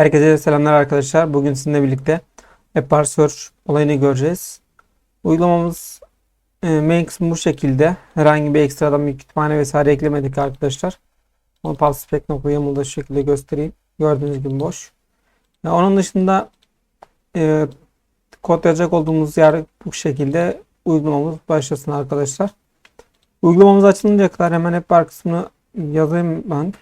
Herkese selamlar arkadaşlar. Bugün sizinle birlikte Search olayını göreceğiz. Uygulamamız e, kısmı bu şekilde. Herhangi bir ekstradan bir kütüphane vesaire eklemedik arkadaşlar. Onu pulsespec.yaml'da şu şekilde göstereyim. Gördüğünüz gibi boş. Ya onun dışında e, kod yazacak olduğumuz yer bu şekilde uygulamamız başlasın arkadaşlar. Uygulamamız açılınca kadar hemen App kısmını yazayım ben.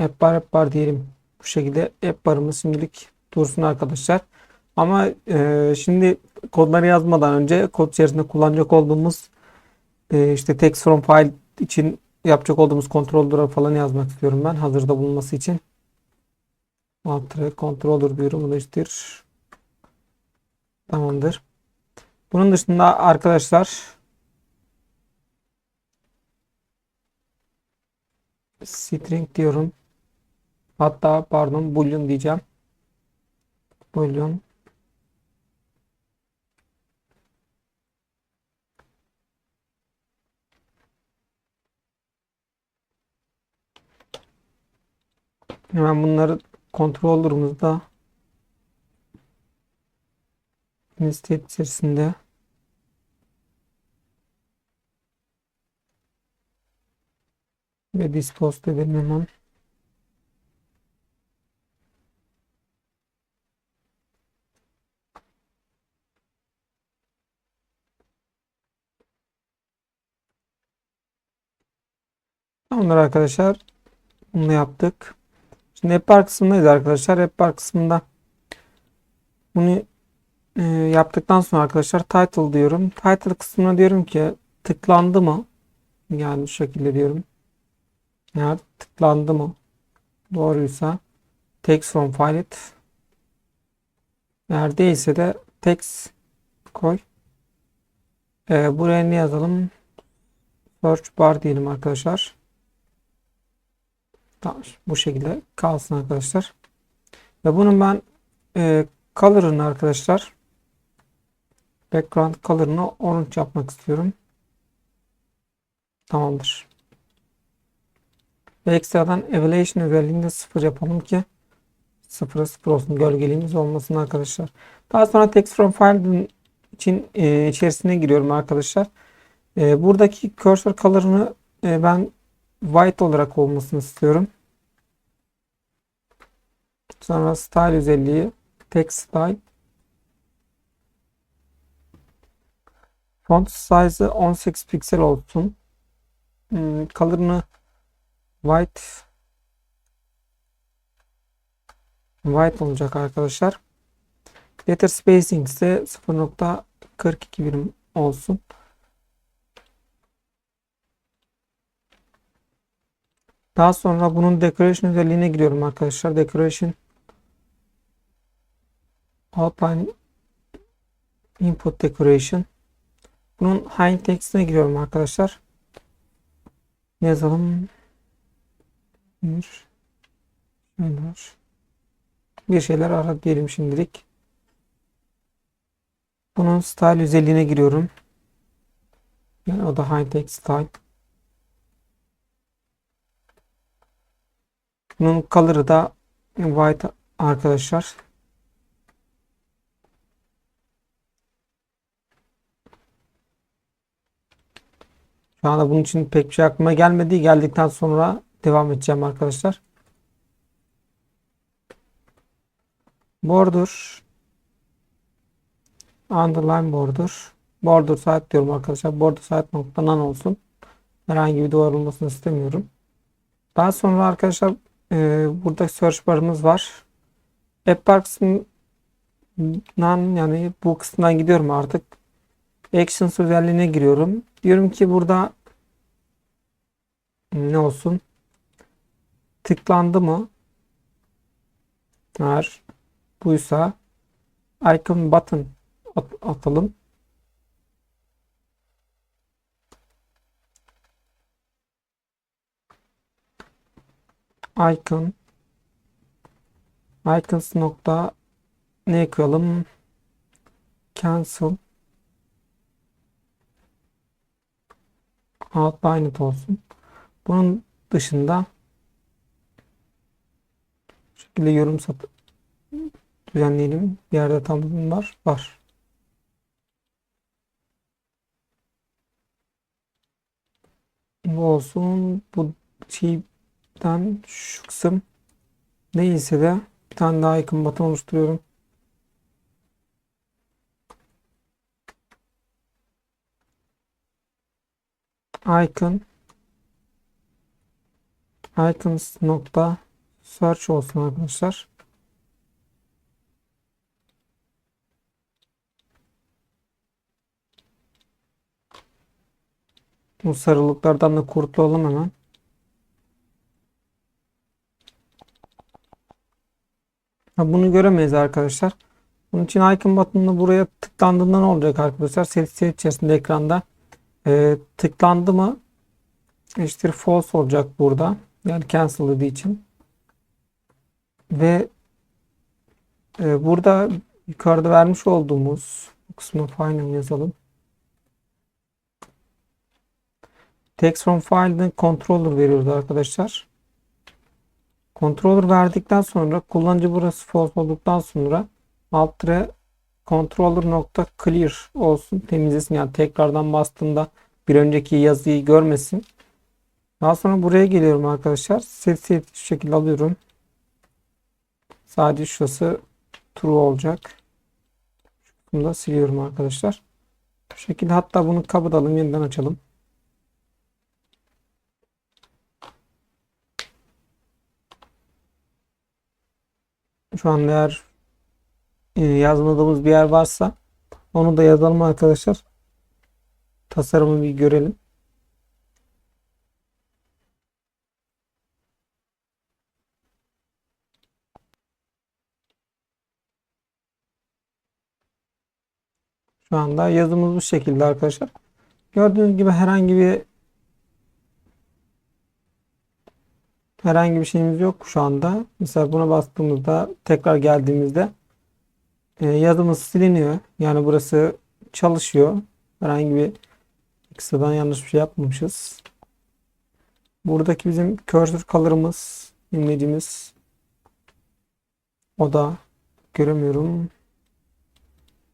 App bar app bar diyelim. Bu şekilde app barımız şimdilik dursun arkadaşlar. Ama e, şimdi kodları yazmadan önce kod içerisinde kullanacak olduğumuz e, işte text from file için yapacak olduğumuz controller'a falan yazmak istiyorum ben hazırda bulunması için. Alt controller diyorum. Bu da işte tamamdır. Bunun dışında arkadaşlar string diyorum. Hatta pardon boolean diyeceğim. Boolean Hemen bunları controller'ımızda state içerisinde ve dispose edelim hemen. Tamamdır arkadaşlar. Bunu yaptık. Şimdi App Bar kısmındayız arkadaşlar. App Bar kısmında bunu e, yaptıktan sonra arkadaşlar title diyorum. Title kısmına diyorum ki tıklandı mı? Yani bu şekilde diyorum. Eğer tıklandı mı? Doğruysa text from file it. Eğer değilse de text koy. E, buraya ne yazalım? Search bar diyelim arkadaşlar. Tamam, bu şekilde kalsın arkadaşlar. Ve bunun ben e, color'ını arkadaşlar background color'ını orange yapmak istiyorum. Tamamdır. Ve ekstradan evaluation özelliğini sıfır yapalım ki sıfıra sıfır olsun. Gölgeliğimiz olmasın arkadaşlar. Daha sonra text from file için e, içerisine giriyorum arkadaşlar. E, buradaki cursor color'ını e, ben white olarak olmasını istiyorum. Sonra style özelliği text style font size 18 piksel olsun. Hmm, color'ını white white olacak arkadaşlar. Letter spacing ise 0.42 birim olsun. Daha sonra bunun decoration özelliğine giriyorum arkadaşlar. Decoration outline input decoration. Bunun high text'ine giriyorum arkadaşlar. Yazalım? Bir şeyler. Bir şeyler ara diyelim şimdilik. Bunun style özelliğine giriyorum. Yani o da high text style. Bunun color'ı da white arkadaşlar. Şu anda bunun için pek bir şey aklıma gelmedi. Geldikten sonra devam edeceğim arkadaşlar. Border underline border border site diyorum arkadaşlar. Border site noktadan olsun. Herhangi bir duvar olmasını istemiyorum. Daha sonra arkadaşlar e, burada search barımız var. App bar kısmından yani bu kısımdan gidiyorum artık. Actions özelliğine giriyorum. Diyorum ki burada ne olsun? Tıklandı mı? Eğer buysa icon button at atalım. İcon icons nokta ne koyalım cancel outline olsun bunun dışında şekilde yorum satı düzenleyelim. Bir yerde tanıdığım var. Var. Bu olsun. Bu şeyden şu kısım neyse de bir tane daha yakın button oluşturuyorum. icon icons nokta search olsun arkadaşlar. Bu sarılıklardan da kurtulalım hemen. Bunu göremeyiz arkadaşlar. Bunun için icon butonuna buraya tıklandığında ne olacak arkadaşlar? Set içerisinde ekranda e, tıklandı mı eşittir false olacak burada. Yani cancel dediği için. Ve e, burada yukarıda vermiş olduğumuz kısmı final yazalım. Text from file'den controller veriyoruz arkadaşlar. Controller verdikten sonra kullanıcı burası false olduktan sonra alt tire clear olsun temizlesin yani tekrardan bastığında bir önceki yazıyı görmesin. Daha sonra buraya geliyorum arkadaşlar. Set set şu şekilde alıyorum. Sadece şurası true olacak. Bunu da siliyorum arkadaşlar. Bu şekilde hatta bunu kapatalım yeniden açalım. Şu an eğer e, yazmadığımız bir yer varsa onu da yazalım arkadaşlar. Tasarımı bir görelim. Şu anda yazımız bu şekilde arkadaşlar. Gördüğünüz gibi herhangi bir herhangi bir şeyimiz yok şu anda. Mesela buna bastığımızda tekrar geldiğimizde e, yazımız siliniyor. Yani burası çalışıyor. Herhangi bir ekstradan yanlış bir şey yapmamışız. Buradaki bizim cursor color'ımız, imlecimiz o da göremiyorum.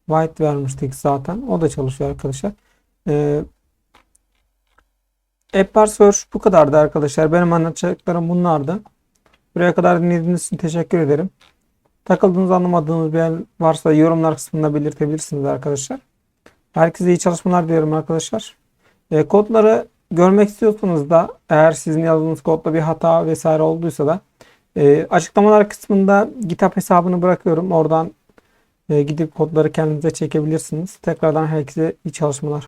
White vermiştik zaten. O da çalışıyor arkadaşlar. Ee, App Search bu kadardı arkadaşlar. Benim anlatacaklarım bunlardı. Buraya kadar dinlediğiniz için teşekkür ederim. Takıldığınız anlamadığınız bir yer varsa yorumlar kısmında belirtebilirsiniz arkadaşlar. Herkese iyi çalışmalar diliyorum arkadaşlar. E, kodları görmek istiyorsanız da eğer sizin yazdığınız kodda bir hata vesaire olduysa da e, açıklamalar kısmında GitHub hesabını bırakıyorum. Oradan e, gidip kodları kendinize çekebilirsiniz. Tekrardan herkese iyi çalışmalar.